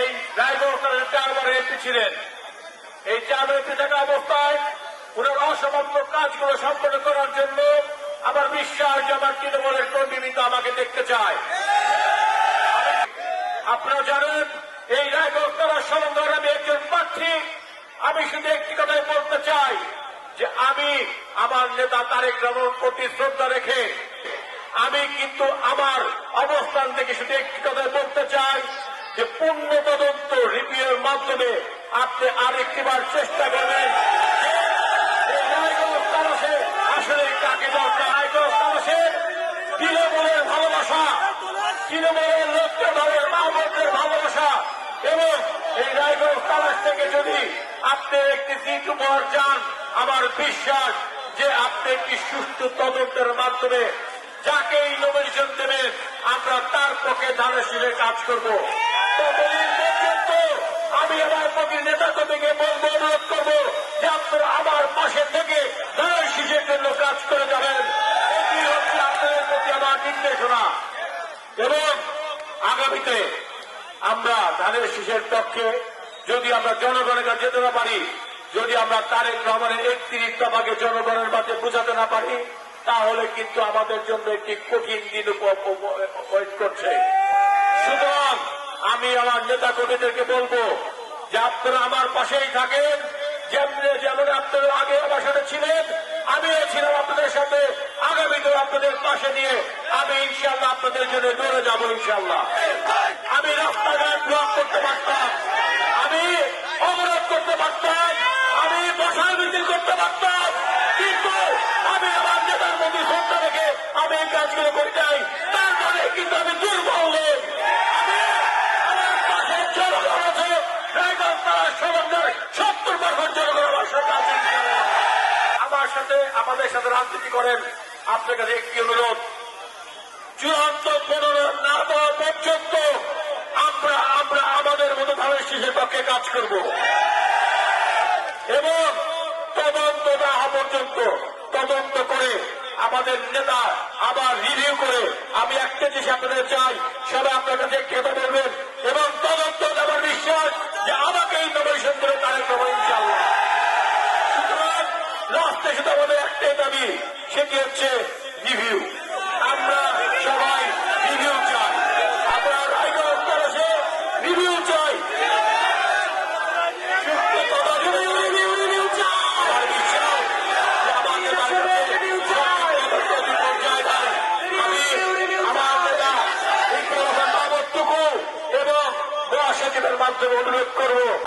এই রায়গড়ের চারবার এমপি ছিলেন এই চার এমপি থাকা অবস্থায় ওনার অসমাপ্ত কাজগুলো সম্পন্ন করার জন্য আমার বিশ্বাস যে আমার তৃণমূলের কর্মীবৃন্দ আমাকে দেখতে চায়। আপনারা জানেন, এই রায়গড় তারা সমন্বয়ের আমি একজন প্রার্থী। আমি শুধু একটি কথাই বলতে চাই যে আমি আমার নেতা তারেক রহমান প্রতি শ্রদ্ধা রেখে, আমি কিন্তু আমার অবস্থান থেকে শুধু একটি কথাই বলতে চাই যে পূর্ণ তদন্ত রিভিউর মাধ্যমে আপনি আরেকটিবার চেষ্টা করবেন। আসলে কাকে দরকার? রায়গঞ্জ তৃণমূলের ভালোবাসা, তৃণমূলের লোককে ভালো মাহমুদের ভালোবাসা। এবং এই রায়গঞ্জ তালাশ থেকে যদি আপনি একটি সিট উপহার চান, আমার বিশ্বাস যে আপনি একটি সুষ্ঠু তদন্তের মাধ্যমে যাকে এই নমিনেশন দেবেন, আমরা তার পক্ষে ধানের শিলে কাজ করব। ধানের শিশের জন্য আমরা ধানের শীষের পক্ষে যদি আমরা জনগণের কাছে যেতে না পারি, যদি আমরা তারেক রহমানের একত্রিশ দফাকে জনগণের মাঝে বোঝাতে না পারি, তাহলে কিন্তু আমাদের জন্য একটি কঠিন দিন ওয়েট করছে। সুতরাং আমি আমার নেতা কর্মীদেরকে বলব যে আপনারা আমার পাশেই থাকেন। যেমন যেমন আপনারা আগে আমার সাথে ছিলেন, আমিও ছিলাম আপনাদের সাথে। আগামীতেও আপনাদের পাশে নিয়ে আমি ইনশাল্লাহ আপনাদের জন্য দৌড়ে যাব ইনশাল্লাহ আমি রাস্তাঘাট ব্লক করতে পারতাম। আমি অবরোধ করতে পারতাম। আমি বসার মিছিল করতে পারতাম। কিন্তু আমি আমার নেতার প্রতি শ্রদ্ধা রেখে আমি এই কাজগুলো করতে চাই তারপরে আমাদের সাথে রাজনীতি করেন, আপনার কাছে একটি অনুরোধ। চূড়ান্ত মনোনয়ন না দেওয়া পর্যন্ত আমরা আমরা আমাদের মতো ধানের শীষের পক্ষে কাজ করব। এবং তদন্ত না হওয়া পর্যন্ত তদন্ত করে আমাদের নেতা আবার রিভিউ করে আমি একটা জিনিস আপনাদের চাই, সবাই আপনার কাছে কথা বলবেন এবং তদন্ত আমার বিশ্বাস যে আমাকে এই নমিনেশন করে তারেক রহমান ইনশাআল্লাহ। সুতরাং রাস্তায় শুধু সেটি হচ্ছে রিভিউ। আমরা সবাই রিভিউ চাই। আমরা রায়গঞ্জ তারসে রিভিউ চাই। এবং মাধ্যমে অনুরোধ করব